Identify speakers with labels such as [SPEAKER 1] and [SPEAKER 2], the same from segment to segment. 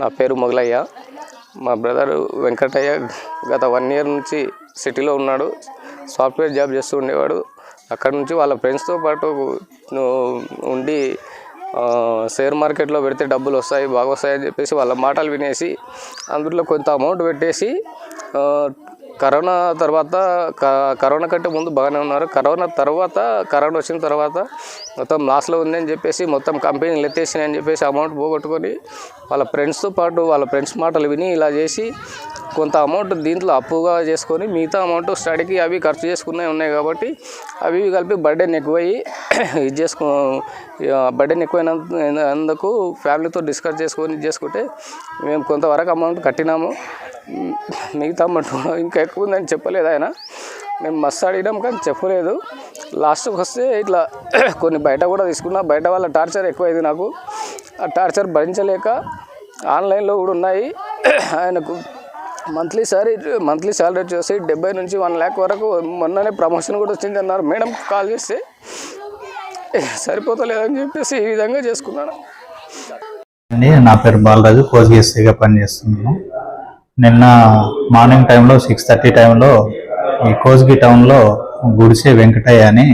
[SPEAKER 1] నా పేరు మొగలయ్య. మా బ్రదర్ వెంకటయ్య గత వన్ ఇయర్ నుంచి సిటీలో ఉన్నాడు. సాఫ్ట్వేర్ జాబ్ చేస్తూ ఉండేవాడు. అక్కడ నుంచి వాళ్ళ ఫ్రెండ్స్తో పాటు ఉండి షేర్ మార్కెట్లో పెడితే డబ్బులు వస్తాయి బాగా వస్తాయని చెప్పేసి వాళ్ళ మాటలు వినేసి అందులో కొంత అమౌంట్ పెట్టేసి కరోనా తర్వాత క- కరోనా కంటే ముందు బాగానే ఉన్నారు. కరోనా తర్వాత కరోనా వచ్చిన తర్వాత మొత్తం లాస్లో ఉందని చెప్పేసి మొత్తం కంపెనీలు ఎత్తేసినాయని చెప్పేసి అమౌంట్ పోగొట్టుకొని వాళ్ళ ఫ్రెండ్స్తో పాటు వాళ్ళ ఫ్రెండ్స్ మాటలు విని ఇలా చేసి కొంత అమౌంట్ దీంట్లో అప్పుగా చేసుకొని మిగతా అమౌంట్ స్టడీకి అవి ఖర్చు చేసుకున్నవి ఉన్నాయి కాబట్టి అవి ఇవి కలిపి బర్త్డేని ఎక్కువయ్యి ఇది చేసుకో బర్త్డేని ఎక్కువైనందుకు ఫ్యామిలీతో డిస్కస్ చేసుకొని ఇది చేసుకుంటే మేము కొంతవరకు అమౌంట్ కట్టినాము. మిగతా అమౌంట్ ఇంకా ఎక్కువ ఉందని చెప్పలేదు ఆయన. మేము మస్తు అడిగినాం కానీ చెప్పలేదు. లాస్ట్కి వస్తే ఇట్లా కొన్ని బయట కూడా తీసుకున్నా. బయట వాళ్ళ టార్చర్ ఎక్కువైంది నాకు. ఆ టార్చర్ భరించలేక ఆన్లైన్లో కూడా ఉన్నాయి. ఆయనకు మంత్లీ సారీ మంత్లీ శాలరీ వచ్చేసి డెబ్బై నుంచి వన్ ల్యాక్ వరకు మొన్ననే ప్రమోషన్ కూడా వచ్చింది అన్నారు. మేడం కాల్ చేస్తే సరిపోతలేదని చెప్పేసి ఈ విధంగా చేసుకున్నాను.
[SPEAKER 2] అండి నా పేరు బాలరాజు కోజిఎస్సీగా పనిచేస్తున్నాను. నిన్న మార్నింగ్ టైంలో సిక్స్ థర్టీ టైంలో ఈ కోజ్గి టౌన్లో గుడిసే వెంకటయ్య అని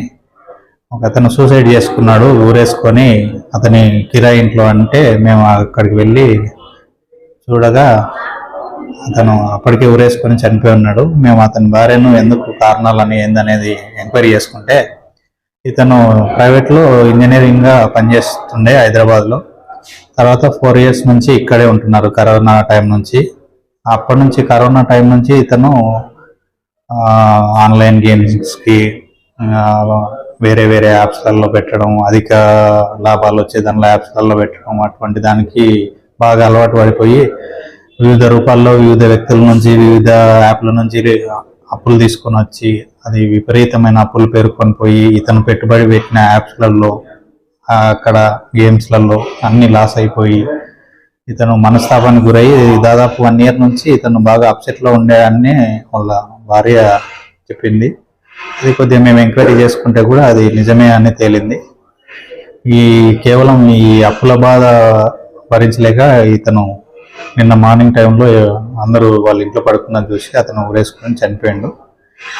[SPEAKER 2] ఒక అతను సూసైడ్ చేసుకున్నాడు. ఊరేసుకొని అతని కిరాయి ఇంట్లో అంటే మేము అక్కడికి వెళ్ళి చూడగా అతను అప్పటికే ఊరేసుకొని చనిపోయి ఉన్నాడు. మేము అతని భార్యను ఎందుకు కారణాలని ఏందనేది ఎంక్వైరీ చేసుకుంటే ఇతను ప్రైవేట్లో ఇంజనీరింగ్గా పనిచేస్తుండే హైదరాబాద్లో. తర్వాత ఫోర్ ఇయర్స్ నుంచి ఇక్కడే ఉంటున్నారు కరోనా టైం నుంచి. అప్పటి నుంచి కరోనా టైం నుంచి ఇతను ఆన్లైన్ గేమ్స్కి వేరే వేరే యాప్స్లలో పెట్టడం అధిక లాభాలు వచ్చే దానిలో యాప్స్లలో పెట్టడం అటువంటి దానికి బాగా అలవాటు పడిపోయి వివిధ రూపాల్లో వివిధ వ్యక్తుల నుంచి వివిధ యాప్ల నుంచి అప్పులు తీసుకొని వచ్చి అది విపరీతమైన అప్పులు పేర్కొని పోయి ఇతను పెట్టుబడి పెట్టిన యాప్స్లలో అక్కడ గేమ్స్లలో అన్ని లాస్ అయిపోయి ఇతను మనస్తాపానికి గురయ్యి దాదాపు వన్ ఇయర్ నుంచి ఇతను బాగా అప్సెట్లో ఉండేదాన్ని వాళ్ళ భార్య చెప్పింది. అది కొద్దిగా మేము ఎంక్వైరీ చేసుకుంటే కూడా అది నిజమే అని తేలింది. ఈ కేవలం ఈ అప్పుల బాధ భరించలేక ఇతను నిన్న మార్నింగ్ టైంలో అందరూ వాళ్ళ ఇంట్లో పడుకున్నది చూసి అతను ఊరేసుకుని చనిపోయిండు.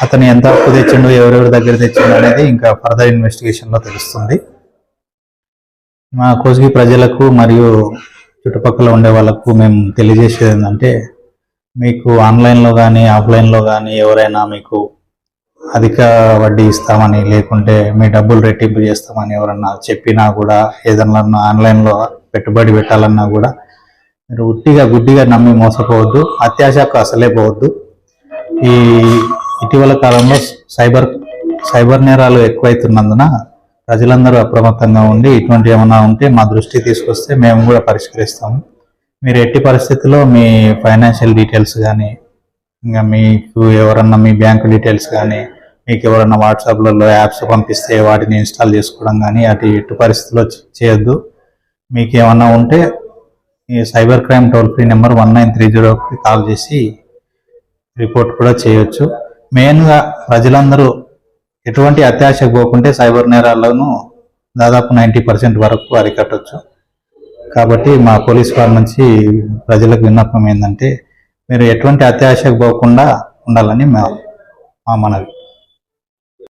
[SPEAKER 2] అతను ఎంత అప్పు తెచ్చిండు ఎవరెవరి దగ్గర తెచ్చిండు అనేది ఇంకా ఫర్దర్ ఇన్వెస్టిగేషన్లో తెలుస్తుంది. మా కోసిగి ప్రజలకు మరియు చుట్టుపక్కల ఉండే వాళ్ళకు మేము తెలియజేసేది ఏంటంటే మీకు ఆన్లైన్లో కానీ ఆఫ్లైన్లో కానీ ఎవరైనా మీకు అధిక వడ్డీ ఇస్తామని లేకుంటే మీ డబ్బులు రెట్టింపు చేస్తామని ఎవరన్నా చెప్పినా కూడా ఏదన్నా ఆన్లైన్లో పెట్టుబడి పెట్టాలన్నా కూడా మీరు ఉట్టిగా గుడ్డిగా నమ్మి మోసపోవద్దు అత్యాశకు అసలే పోవద్దు. ఈ ఇటీవల కాలంలో సైబర్ సైబర్ నేరాలు ఎక్కువైతున్నందున ప్రజలందరూ అప్రమత్తంగా ఉండి ఇటువంటి ఏమైనా ఉంటే మా దృష్టి తీసుకొస్తే మేము కూడా పరిష్కరిస్తాము. మీరు ఎట్టి పరిస్థితుల్లో మీ ఫైనాన్షియల్ డీటెయిల్స్ కానీ ఇంకా మీకు ఎవరన్నా మీ బ్యాంక్ డీటెయిల్స్ కానీ మీకు ఎవరన్నా వాట్సాప్లలో యాప్స్ పంపిస్తే వాటిని ఇన్స్టాల్ చేసుకోవడం కానీ అటు ఎట్టి పరిస్థితుల్లో చేయొద్దు. మీకు ఏమన్నా ఉంటే ఈ cyber crime toll free number one nine three జీరోకి కాల్ చేసి రిపోర్ట్ కూడా చేయొచ్చు. మెయిన్గా ప్రజలందరూ ఎటువంటి అత్యాశకు పోకుంటే సైబర్ నేరాల్లోనూ దాదాపు నైంటీ పర్సెంట్ వరకు అరికట్టవచ్చు కాబట్టి మా పోలీస్ వారి నుంచి ప్రజలకు విన్నపం ఏంటంటే మీరు ఎటువంటి అత్యాశకు పోకుండా ఉండాలని మా మనవి.